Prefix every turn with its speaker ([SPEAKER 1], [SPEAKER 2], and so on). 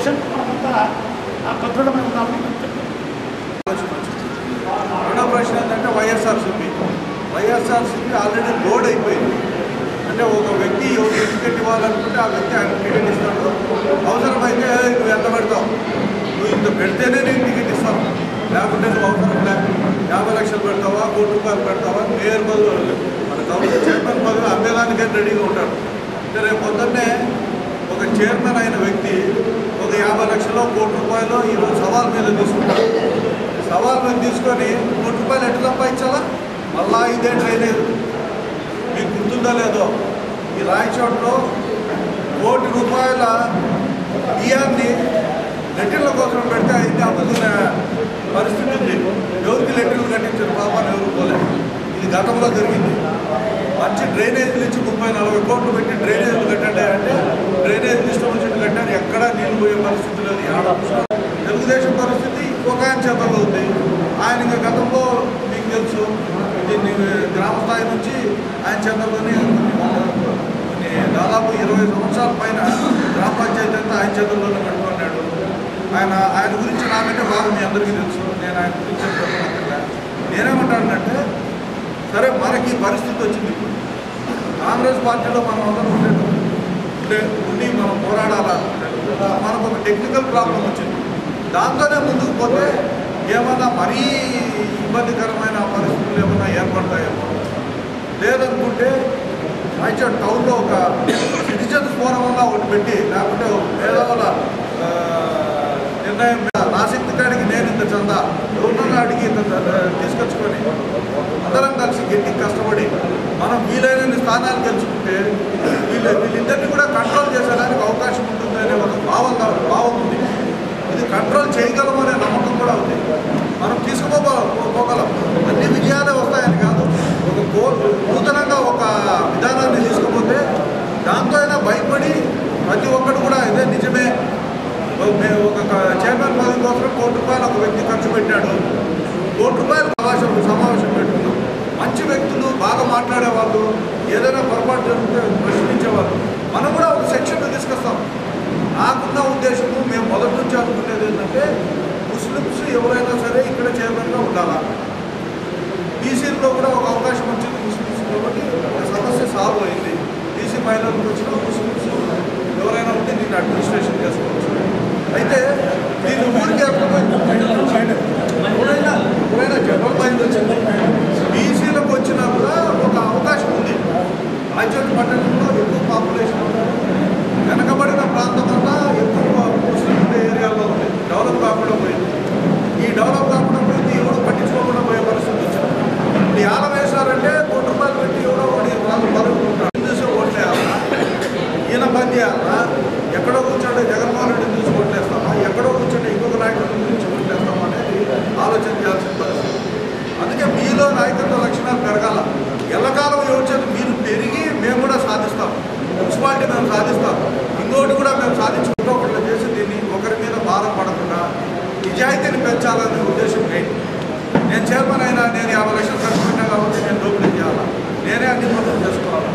[SPEAKER 1] మనమంతా ఆ భద్రతమైన
[SPEAKER 2] రెండో ప్రశ్న ఏంటంటే వైఎస్ఆర్సీపీ వైఎస్ఆర్సీపీ ఆల్రెడీ లోడ్ అయిపోయింది అంటే ఒక వ్యక్తి ఎవరికి టికెట్ ఇవ్వాలనుకుంటే ఆ వ్యక్తి ఆయన టికెట్ ఇస్తాడు అవసరమైతే నువ్వు ఎంత పెడతావు నువ్వు ఇంత పెడితేనే నేను టికెట్ ఇస్తాను లేకుంటే నువ్వు అవసరం లేదు యాభై లక్షలు పెడతావా కోటి రూపాయలు పెడతావా మేయర్ బదులు మన గవర్నమెంట్ చైర్మన్ బదులు అమ్మేదానికే రెడీగా ఉంటాడు అంటే రేపు పొద్దున్నే ఒక చైర్మన్ అయిన వ్యక్తి ఒక యాభై లక్షలు కోటి రూపాయలు ఈరోజు సవాళ్ళు మీద సవాళ్ళు తీసుకొని కోటి రూపాయలు ఎట్లా సంపాదించాలా మళ్ళా ఇదే డ్రైనేజ్ మీకు గుర్తుందో లేదో? ఈ రాయచోటలో కోటి రూపాయల బియ్యాన్ని లెటర్ల కోసం పెడితే అయితే అమ్ముతున్న పరిస్థితి ఉంది. ఎవరికి లెటర్లు కట్టించారు? పాపాన్ని ఎవరు పోలేదు ఇది గతంలో జరిగింది. మంచి డ్రైనేజ్ నుంచి ముప్పై నలభై కోట్లు పెట్టి డ్రైనేజ్లు కట్టండి అంటే డ్రైనేజ్ ఇష్టం వచ్చినట్టు కట్టారు. ఎక్కడా నీళ్ళు పోయే పరిస్థితి లేదు. ఒక ఆయన చేతల్లో ఆయన ఇంకా గతంలో మీకు తెలుసు దీన్ని గ్రామ స్థాయి నుంచి ఆయన చేతల్లోనే కొన్ని దాదాపు ఇరవై సంవత్సరాల పైన గ్రామ పంచాయతీ అంతా ఆయన చేతుల్లోనే పెట్టుకున్నాడు. ఆయన ఆయన గురించి నాకంటే బాగా మీ అందరికీ తెలుసు. నేను ఆయన గురించి నేనేమంటానంటే సరే మనకి ఈ పరిస్థితి వచ్చింది ఇప్పుడు. కాంగ్రెస్ పార్టీలో మనం అందరం ఉండేటప్పుడు ఉండి మనం పోరాడాలా? మనకు ఒక టెక్నికల్ ప్రాబ్లం వచ్చింది. దాంతోనే ముందుకు పోతే ఏమన్నా మరీ ఇబ్బందికరమైన పరిస్థితులు ఏమన్నా ఏర్పడతాయేమో. లేదనుకుంటే మంచిగా టౌన్లో ఒక సిటిజన్స్ ఫోరంగా ఒకటి పెట్టి లేకుంటే పేదవాళ్ళ నిర్ణయం మీద నా శక్తి నేను ఇంత చందా ఎవరినన్నా అడిగి ఇంత తీసుకొచ్చుకొని అందరం కలిసి గట్టి కష్టపడి మనం వీలైనన్ని స్థానాలు గెలుచుకుంటే పోగలం అన్ని విజయాలే వస్తాయని కాదు. ఒక కో నూతనంగా ఒక విధానాన్ని తీసుకుపోతే దాంతో అయినా భయపడి ప్రతి ఒక్కడు కూడా ఇదే నిజమే. మేము ఒక చైర్మన్ పదవి కోసం కోటి రూపాయలు ఒక వ్యక్తి ఖర్చు పెట్టాడు. కోటి రూపాయలు సమావేశం సమావేశం పెట్టుకున్నాం. మంచి వ్యక్తులు బాగా మాట్లాడే వాళ్ళు ఏదైనా పొరపాటు జరిగితే ప్రశ్నించేవాళ్ళు. మైనార్టీకి వచ్చిన ముస్లిమ్స్ ఎవరైనా ఉంటే దీన్ని అడ్మినిస్ట్రేషన్ చేయాలా? ఎక్కడో కూర్చోండి జగన్మోహన్ రెడ్డిని చూసి కొట్టేస్తామా ఎక్కడో కూర్చోండి ఇంకొక నాయకుడిని చూసి కొట్టేస్తామా అనేది ఆలోచన చేయాల్సిన పరిస్థితి. అందుకే మీలో నాయకత్వ లక్షణాలు పెరగాల. ఎల్లకాలం యోచన మీరు పెరిగి మేము కూడా సాధిస్తాం. మున్సిపాలిటీ మేము సాధిస్తాం. ఇంకోటి కూడా మేము సాధించుకుంటూ ఒకటి చేసి దీన్ని ఒకరి మీద భారం పడకుండా నిజాయితీని పెంచాలనే ఉద్దేశం లేదు. నేను చైర్మన్ అయినా నేను యాభై లక్షలు ఖర్చు పెట్టా కాబట్టి నేను డోపిడీ చేయాలా? నేనే అన్ని పనులు చేసుకోవాలా?